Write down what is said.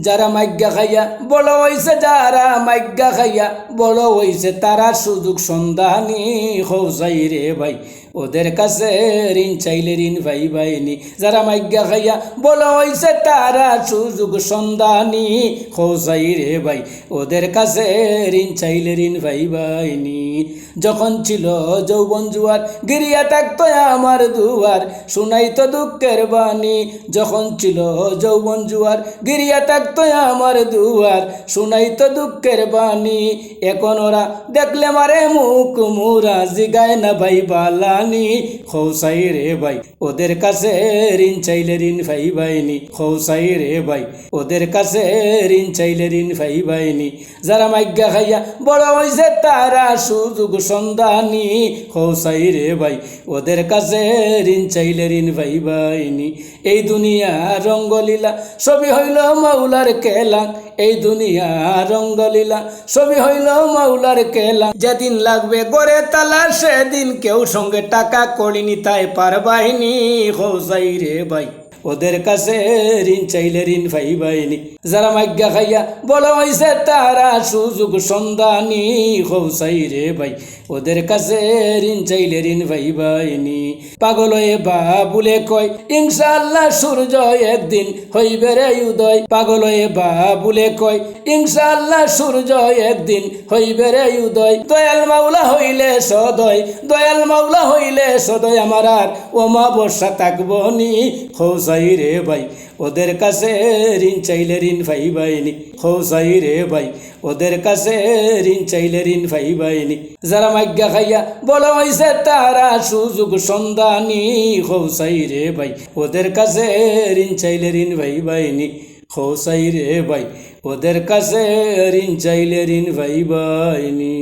যারা মাইগা খাইয়া বড় হইছে যারা মাইগা খাইয়া বড় হইছে তারা সুযোগ সন্ধানী হৌসাই রে ভাই। ওদের কাছে ঋণ চাইলে ঋণ ভাই ভাইনি। যারা মাইগা খাইয়া বড় হইছে তারা সুযোগ সন্ধানী হৌসাই রে ভাই। ওদের কাছে ঋণ চাইলে ঋণ ভাই ভাইনি। যখন ছিল যৌবন জুয়ার, গিরিয়া থাকতো আমার দুয়ার। শুনাই তো দুঃখের বাণী। যখন ছিল যৌবন জুয়ার, গিরিয়া থাকতো আমার দুয়ার। শুনাই তো দুঃখের বাণী। এখন ওরা দেখলে মারে মুখ মুরা, জিগায় না ভাই বালানি। খৌসাই রে ভাই, ওদের কাছে ঋণ চাইলে ঋণ ভাই ভাইনি খৌসাই রে ভাই, ওদের কাছে ঋণ চাইলে ঋণ ভাই ভাইনি যারা মাইগা খাইয়া বড় হয়েছে তারা সুযোগ সন্ধানী। খৌসাই রে ভাই, ওদের কাছে ঋণ চাইলে ঋণ ভাই ভাইনি এই দুনিয়া রঙ্গলীলা সবই হইল মাউলার কেলা, এই দুনিয়া রঙ্গলীলা সবই হইল মাউলার কেলা। যেদিন লাগবে গড়ে তালা, সেদিন কেউ সঙ্গে টাকা করিনি, তাই পারবাহিনী খৌসাই রে ভাই। ওদের কাছে ঋণ চাইলে ঋণ ভাই বাইনি যারা মাজ্ঞা খাইয়া বলা হয়েছে তারা সুযোগ সন্ধানী হৌসাই রে ভাই। ওদের কাছে ঋণ চাইলে ঋণ ভাই বাইনি পাগল হয়ে বা বলে কয় ইনশাল্লাহ সূর্য একদিন হইবে রে উদয়। পাগল হয়ে বা বলে কয় ইনশাল্লাহ সূর্য একদিন হইবে রে উদয়। দয়াল মাওলা হইলে সদয়, দয়াল মাওলা হইলে সদয়। আমার আর ওমা বর্ষা থাকব নি খৌসাই রে ভাই, ওদের কাছে ঋণ চাইলে ঋণ ভাই বাইনি খৌসাই রে ভাই, ওদের কাছে ঋণ চাইলে ঋণ ভাই বাইনি যারা মাজ্ঞা খাইয়া বলা হয়েছে তারা সুযোগ সন্ধানী খৌসাই রে ভাই, ওদের কাছে ঋণ চাইলে ঋণ ভাই বাইনি খৌসাই রে ভাই, ওদের কাছে ঋণ চাইলে ঋণ ভাই বাইনি